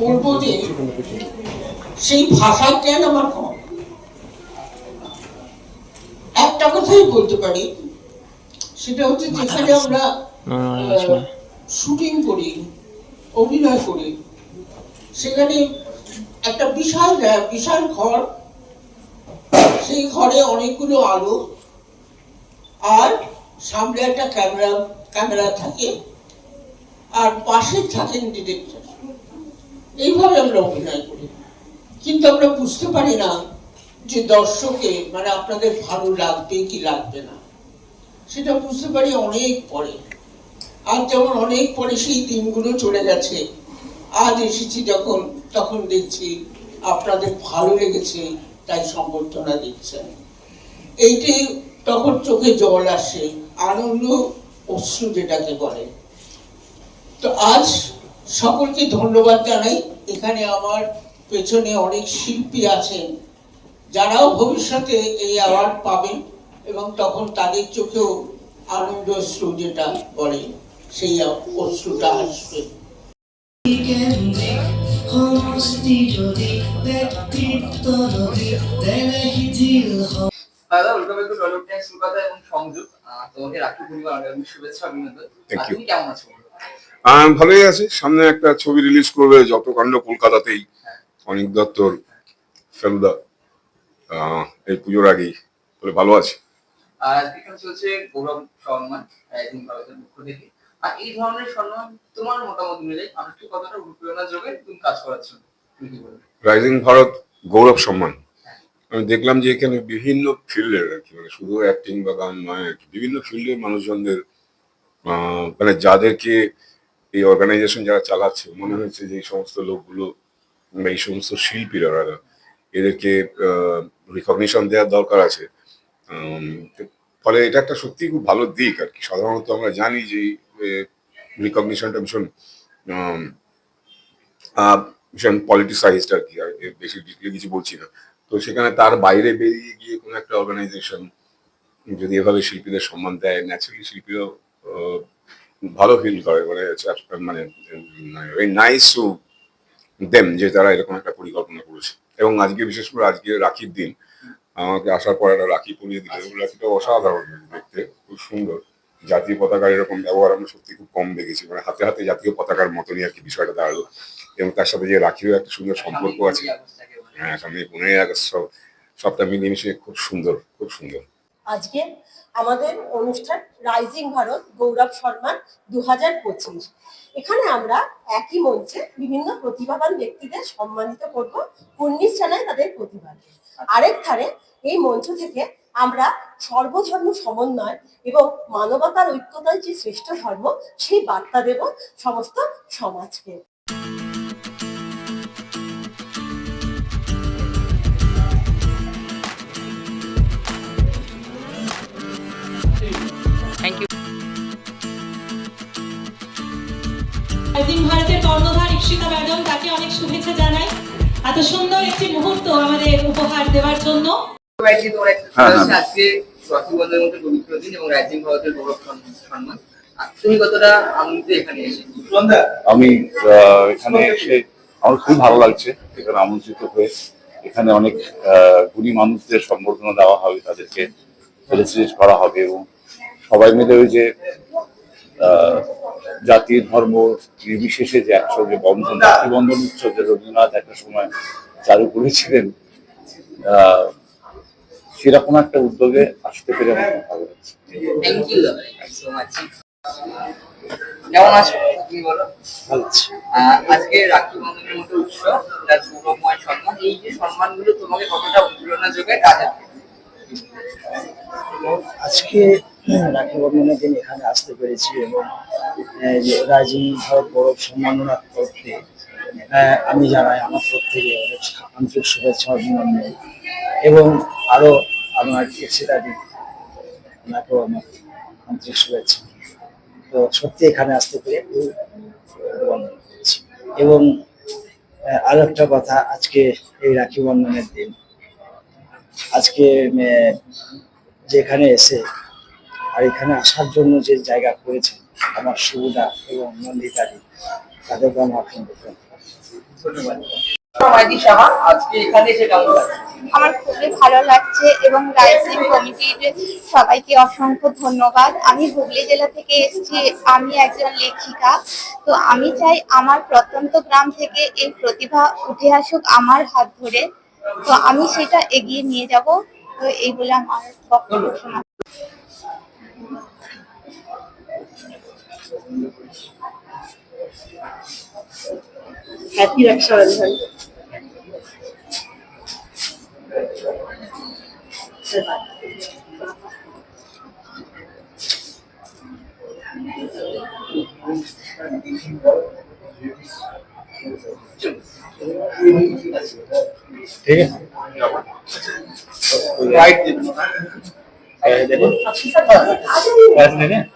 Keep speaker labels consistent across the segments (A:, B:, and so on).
A: বলব যে সেই ভাষার জ্ঞান আমার কম। একটা কথাই বলতে পারি সেটা হচ্ছে যেখানে আমরা শুটিং করি অভিনয় করি সেখানে একটা বিশাল বিশাল ঘর সেই ঘরে অনেকগুলো আলো আর সামনে একটা ক্যামেরা ক্যামেরা থাকে আর পাশে থাকেন ডিরেক্টর। এইভাবে আমরা অভিনয় করি। কিন্তু আমরা বুঝতে পারি না যে দর্শকে মানে আপনাদের ভালো লাগবে কি লাগবে না। সেটা বুঝতে পারি অনেক পরে। আর যেমন অনেক পরে সেই দিনগুলো চলে গেছে। আজ এসেছি যখন, তখন দেখছি আপনাদের ভালো লেগেছে, তাই সম্বর্ধনা দিচ্ছেন। এইটি তখন চোখে জল আসে, আনন্দ অশ্রু যেটাকে বলে। তো আজ সকলকে ধন্যবাদ জানাই। এখানে আমার পেছনে অনেক শিল্পী আছেন যারাও ভবিষ্যতে এই অ্যাওয়ার্ড পাবেন এবং তখন তাদের চোখেও আনন্দ অশ্রু যেটা বলে সেই অশ্রুটা আসবে।
B: এবং সংযোগ তোমাকে রাখি পূর্ণিমা আগামী শুভেচ্ছা অভিনন্দন।
C: Thank
B: R
C: you.
B: তুমি কেমন আছো?
C: ভালোই আছে। সামনে একটা ছবি রিলিজ করবে যত কাণ্ড কলকাতাতেই। অনিক দত্তর ফেলুদা এই পুজোর আগেই। বলে ভালো আছে।
B: আর চলছে গৌরব সম্মান রাইজিং ভারতের পক্ষ থেকে আর এই ধরনের সম্মান তোমার মতামত মিলে মানুষকে কতটা অনুপ্রেরণা যোগে তুমি কাজ করাচ্ছ তুমি কি বলবে?
C: রাইজিং ভারত গৌরব সম্মান আমি দেখলাম যে এখানে বিভিন্ন ফিল্ডের আর কি মানে শুধু অ্যাক্টিং বা গান নয় বিভিন্ন ফিল্ডের মানুষজনদের মানে যাদেরকে এই অর্গানাইজেশন যারা চালাচ্ছে, মনে হয়েছে যে এই সমস্ত লোকগুলো বা এই সমস্ত শিল্পীরা এদেরকে রিকগনিশন দেওয়ার দরকার আছে। ফলে এটা একটা সত্যি খুব ভালো দিক আর কি। সাধারণত আমরা জানি যে রিকগনিশনটা ভীষণ ভীষণ পলিটিসাইজড আর কি, আর বেশি ডিটেলে কিছু বলছি না। তো সেখানে তার বাইরে বেরিয়ে গিয়ে কোনো একটা অর্গানাইজেশন যদি এভাবে শিল্পীদের সম্মান দেয় ন্যাচারালি শিল্পীরাও ভালো ফিল করে মানে মানে নাইস টু দেম যে তারা এরকম একটা পরিকল্পনা করেছে। এবং আজকে, বিশেষ করে আজকে রাখির দিন, আমাকে আসার পর একটা রাখি পরিয়ে দিল। রাখিটা অসাধারণ দেখতে, খুব সুন্দর। জাতীয় পতাকার এরকম ব্যবহার আমরা সত্যি খুব কম দেখেছি মানে হাতে হাতে জাতীয় পতাকার মতনই আর কি বিষয়টা দাঁড়াল। এবং তার সাথে যে রাখিরও একটা সুন্দর সম্পর্ক আছে। হ্যাঁ সামনে পনেরোই আগস্ট সব, সবটা মিলিয়ে মিশিয়ে খুব সুন্দর খুব সুন্দর।
D: আজকে আমাদের অনুষ্ঠান রাইজিং ভারত গৌরব সম্মান দু পঁচিশ। এখানে আমরা একই মঞ্চে বিভিন্ন প্রতিভাবান ব্যক্তিদের সম্মানিত করব। কুর্নিশ জানাই তাদের প্রতিভাকে। আরেক ধারে এই মঞ্চ থেকে আমরা সর্বধর্ম সমন্বয় এবং মানবতার ঐক্যতার যে শ্রেষ্ঠ ধর্ম, সেই বার্তা দেব সমস্ত সমাজকে।
E: কর্ণধার ম্যাডাম তাকে অনেক শুভেচ্ছা জানাই। এত সুন্দর একটি মুহূর্ত আমাদের উপহার দেওয়ার জন্য।
C: হ্যাঁ, হ্যাঁ।
F: আমি এখানে এসে আমার খুব ভালো লাগছে এখানে আমন্ত্রিত হয়ে। এখানে অনেক গুণী মানুষদের সম্বর্ধনা দেওয়া হবে তাদেরকে করা হবে এবং সবাই মিলে ওই যে জাতি ধর্ম নির্বিশেষে যে একসঙ্গে বন্ধন জাতি বন্ধন উৎসব যে রবীন্দ্রনাথ একটা সময় চালু করেছিলেন আহ, সেরকম একটা উদ্যোগে আসতে পেরে আমার ভালো লাগছে।
B: কেমন আছো তুমি বলো? আজকে রাখি বন্ধনের মতো উৎসব তার গৌরবময় সম্মান এই যে সম্মানগুলো তোমাকে কতটা অনুপ্রেরণা যোগায় তাদেরকে
G: আজকে রাখি বন্ধনের দিন এখানে আসতে পেরেছি এবং আহ, যে রাজি ভারত গৌরব সম্মাননা করতে আমি জানাই আমার থেকে অনেক আন্তরিক শুভেচ্ছা অভিনন্দন এবং আরও আমার ইপসিদাদি ওনাকেও আমার আন্তরিক শুভেচ্ছা। তো সত্যি এখানে আসতে পেরে খুব এবং আরও একটা কথা আজকে এই রাখি বন্ধনের দিন। আজকে যেখানে এসে আর এখানে আসার জন্য যে জায়গা করেছেন আমার সুবিধা এবং নন্দিতাদি তাদেরকে আমি অসংখ্য ধন্যবাদ।
H: আমার খুবই ভালো লাগছে এবং রাইজিং কমিটির সবাইকে অসংখ্য ধন্যবাদ। আমি হুগলি জেলা থেকে এসেছি আমি একজন লেখিকা। তো আমি চাই আমার প্রত্যন্ত গ্রাম থেকে এই প্রতিভা উঠে আসুক আমার হাত ধরে। তো আমি সেটা এগিয়ে নিয়ে যাব। তো এই বলে আমার বক্তব্য শোনা
D: हैप्पी रक्षाबंधन।
I: ठीक है।
B: राइट
I: देखो ऐसे है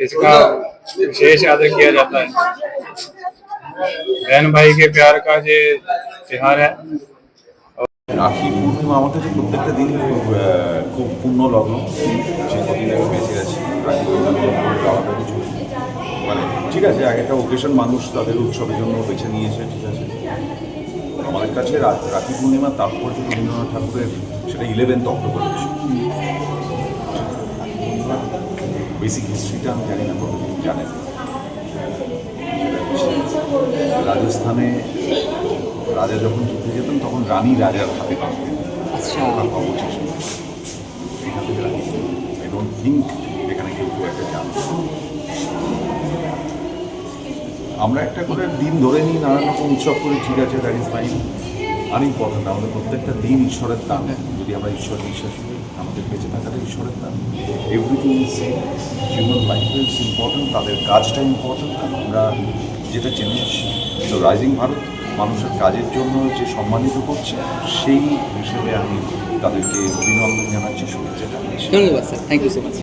I: इसका विशेष आदर किया जाता है बहन भाई के प्यार का ये त्योहार है
J: রাখি পূর্ণিমা আমার কাছে প্রত্যেকটা দিনই খুব আহ, খুব পুণ্য লগ্ন সে কদিন আমি বেঁচে আছি রাখি পূর্ণিমা আলাদা কিছু মানে ঠিক আছে এক একটা ওকেশন মানুষ তাদের উৎসবের জন্য বেছে নিয়েছে ঠিক আছে আমাদের কাছে রা- রাখি পূর্ণিমার তাৎপর্য রবীন্দ্রনাথ ঠাকুরের সেটা ইলেভেন্থ অক্টোবর বেসিক হিস্ট্রিটা আমি জানি না কতদিন জানেন? রাজস্থানে রাজা যখন যুদ্ধে যেতেন তখন রানী রাজার হাতে কাজ অবশেষে এখান থেকে রানী আই ডোন্ট থিঙ্ক এখানে কেউ খুব একটা জানে। আমরা একটা করে দিন ধরে নিই নানান রকম উৎসব করি ঠিক আছে দ্যাট ইজ ফাইন আনইম্পর্টেন্ট আমাদের প্রত্যেকটা দিন ঈশ্বরের দান। যদি আমরা ঈশ্বর বিশ্বাস করি আমাদের বেঁচে থাকাটা ঈশ্বরের দান everything is human life is important তাদের কাজটা ইম্পর্টেন্ট আমরা যেটা চ্যালেঞ্জ তো রাইজিং ভারত মানুষের কাজের জন্য যে সম্মানিত করছে, সেই হিসেবে আমি তাদেরকে অভিনন্দন জানাচ্ছি, শুভেচ্ছা জানাচ্ছি।
B: ধন্যবাদ sir thank you so much